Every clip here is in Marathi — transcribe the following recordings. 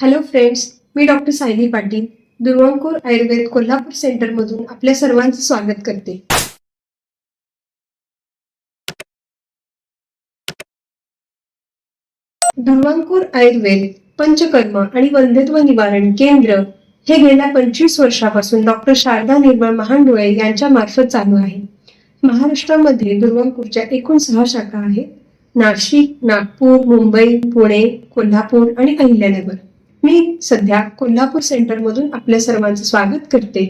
हॅलो फ्रेंड्स मी डॉक्टर सायली पाटील दुर्वांकूर आयुर्वेद कोल्हापूर सेंटरमधून आपल्या सर्वांचे स्वागत करते. दुर्वांकूर आयुर्वेद पंचकर्म आणि वंध्यत्व निवारण केंद्र हे गेल्या पंचवीस वर्षापासून डॉक्टर शारदा निर्मळ महांडोळे यांच्या मार्फत चालू आहे. महाराष्ट्रामध्ये दुर्वांकूरच्या एकूण सहा शाखा आहेत. नाशिक नागपूर मुंबई पुणे कोल्हापूर आणि अहिल्यानगर. मी सध्या कोल्हापूर सेंटरमधून आपल्या सर्वांचं स्वागत करते.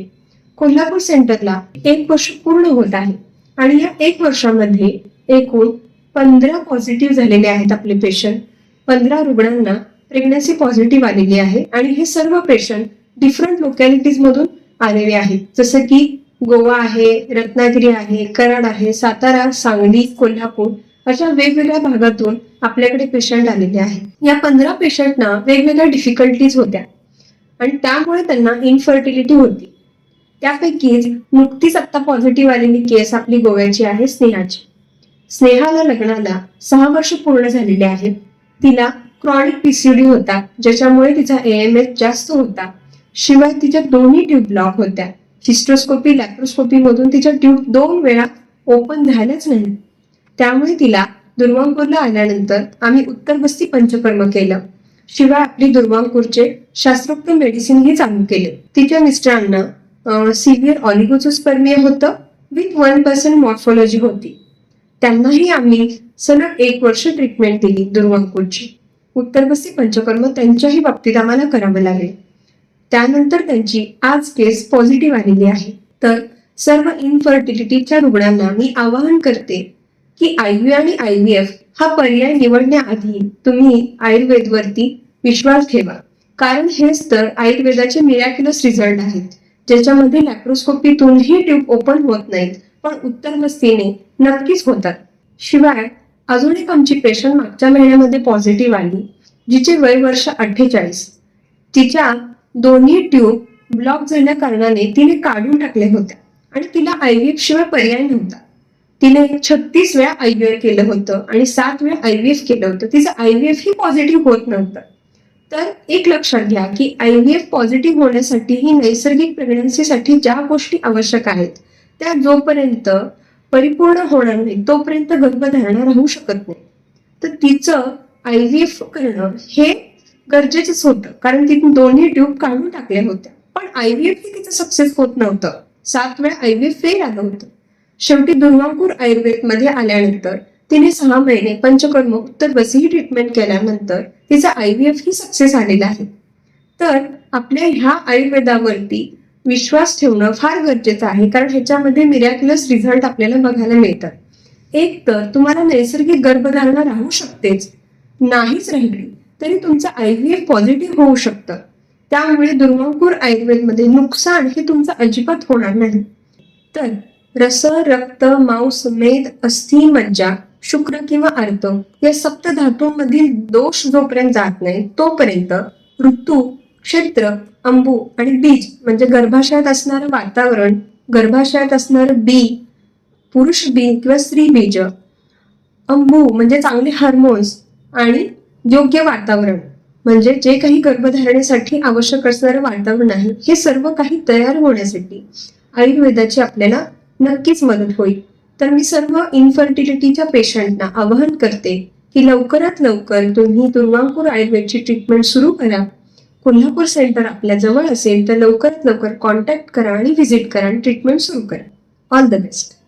कोल्हापूर सेंटरला एक वर्ष पूर्ण होत आहे आणि या एक वर्षामध्ये एकूण पंधरा पॉझिटिव्ह झालेले आहेत आपले पेशंट पंधरा रुग्णांना प्रेग्नन्सी पॉझिटिव्ह आलेली आहे आणि हे सर्व पेशंट डिफरंट लोकॅलिटीज मधून आलेले आहेत. जसं की गोवा आहे रत्नागिरी आहे कराड आहे सातारा सांगली कोल्हापूर अशा वेगवेगळ्या भागातून आपल्याकडे पेशंट आलेले आहेत. या पंधरा पेशंटना वेगवेगळ्या डिफिकल्टीज होत्या. आणि त्यामुळे त्यांना इनफर्टिलिटी होती. त्यापैकीच नुकतीच आता पॉझिटिव्ह आलेली केस आपली गोव्याची आहे स्नेहाची. स्नेहाला लग्नाला सहा वर्ष पूर्ण झालेले आहेत. तिला क्रॉनिक पीसीडी होता ज्याच्यामुळे तिचा एएमएच जास्त होता. शिवाय तिच्या दोन्ही ट्यूब ब्लॉक होत्या. हिस्ट्रोस्कोपी लॅक्रोस्कोपी मधून तिच्या ट्यूब दोन वेळा ओपन झाल्याच नाही. त्यामुळे तिला दुर्वांकूरला आल्यानंतर आम्ही उत्तर बस्ती पंचकर्म केलं. शिवाय आपली दुर्वांकूरचे शास्त्रोक्त मेडिसिनही चालू केले. तिच्या मिस्टरांना सिव्हिअर ऑलिगोचोस्पर्मिया होतं विथ वन पर्सेंट मॉर्फोलॉजी होती. त्यांनाही आम्ही सलग एक वर्ष ट्रीटमेंट दिली दुर्वांकूरची. उत्तर बस्ती पंचकर्म त्यांच्याही बाबतीत आम्हाला करावं लागेल. त्यानंतर त्यांची आज केस पॉझिटिव्ह आलेली आहे. तर सर्व इनफर्टिलिटीच्या रुग्णांना मी आवाहन करते की आयव्ही आणि आयव्हीएफ हा पर्याय निवडण्याआधी तुम्ही आयुर्वेदवरती विश्वास ठेवा. कारण हेच तर आयुर्वेदाचे मिरॅक्युलस रिझल्ट आहेत. ज्याच्यामध्ये लॅप्रोस्कोपीतूनही ट्यूब ओपन होत नाहीत पण उत्तर वस्तीने नक्कीच होतात. शिवाय अजून एक आमची पेशंट मागच्या महिन्यामध्ये पॉझिटिव्ह आली जिचे वय वर्ष अठ्ठेचाळीस. तिच्या दोन्ही ट्यूब ब्लॉक झाल्या कारणाने तिने काढून टाकले होत्या आणि तिला आयव्हीएफ शिवाय पर्याय नव्हता. तिने छत्तीस वेळा आयव्हीएफ केलं होतं आणि सात वेळा आयव्हीएफ केलं होतं. तिचं आयव्हीएफ ही पॉझिटिव्ह होत नव्हतं. तर एक लक्षात घ्या की आयव्हीएफ पॉझिटिव्ह होण्यासाठी ही नैसर्गिक प्रेग्नन्सीसाठी ज्या गोष्टी आवश्यक आहेत त्या जोपर्यंत परिपूर्ण होणार नाही तोपर्यंत गर्भधारणा राहू शकत नाही. तर तिचं आयव्हीएफ करणं हे गरजेचंच होतं कारण तिथून दोन्ही ट्यूब काढून टाकल्या होत्या. पण आयव्हीएफ तिचं सक्सेस होत नव्हतं. सात वेळा आयव्हीएफ फेल आलं होतं. शेवटी दुर्वांकूर आयुर्वेदमध्ये आल्यानंतर तिने सहा महिने पंचकर्म उत्तर बस ट्रीटमेंट केल्यानंतर तिचा आयव्हीएफ ही सक्सेस आलेला आहे. तर आपल्या ह्या आयुर्वेदावरती विश्वास ठेवणं फार गरजेचं आहे कारण ह्याच्यामध्ये मिरॅक्युलस रिझल्ट आपल्याला बघायला मिळतात. एक तर तुम्हाला नैसर्गिक गर्भधारणा राहू शकतेच. नाहीच राहिली तरी तुमचं आयव्हीएफ पॉझिटिव्ह होऊ शकतं. त्यामुळे दुर्वांकूर आयुर्वेदमध्ये नुकसान हे तुमचं अजिबात होणार नाही. तर रस रक्त मांस मेद अस्थि मज्जा शुक्र किंवा अर्थ या सप्त धातूंमधील दोष जोपर्यंत जात नाही तोपर्यंत ऋतू क्षेत्र अंबू आणि बीज म्हणजे गर्भाशयात असणारं वातावरण गर्भाशयात असणारं बी पुरुष बी किंवा स्त्री बीज अंबू म्हणजे चांगले हार्मोन्स आणि योग्य वातावरण. म्हणजे जे काही गर्भधारणेसाठी आवश्यक असणारं वातावरण आहे हे सर्व काही तयार होण्यासाठी आयुर्वेदाची आपल्याला नक्कीच मदत होईल. तर मी सर्व इन्फर्टिलिटीच्या पेशंटना आवाहन करते की लवकरात लवकर तुम्ही दुर्वांकूर आयुर्वेदची ट्रीटमेंट सुरू करा. कोल्हापूर सेंटर आपल्या जवळ असेल तर लवकरात लवकर कॉन्टॅक्ट करा आणि व्हिजिट करा आणि ट्रीटमेंट सुरू करा. All the best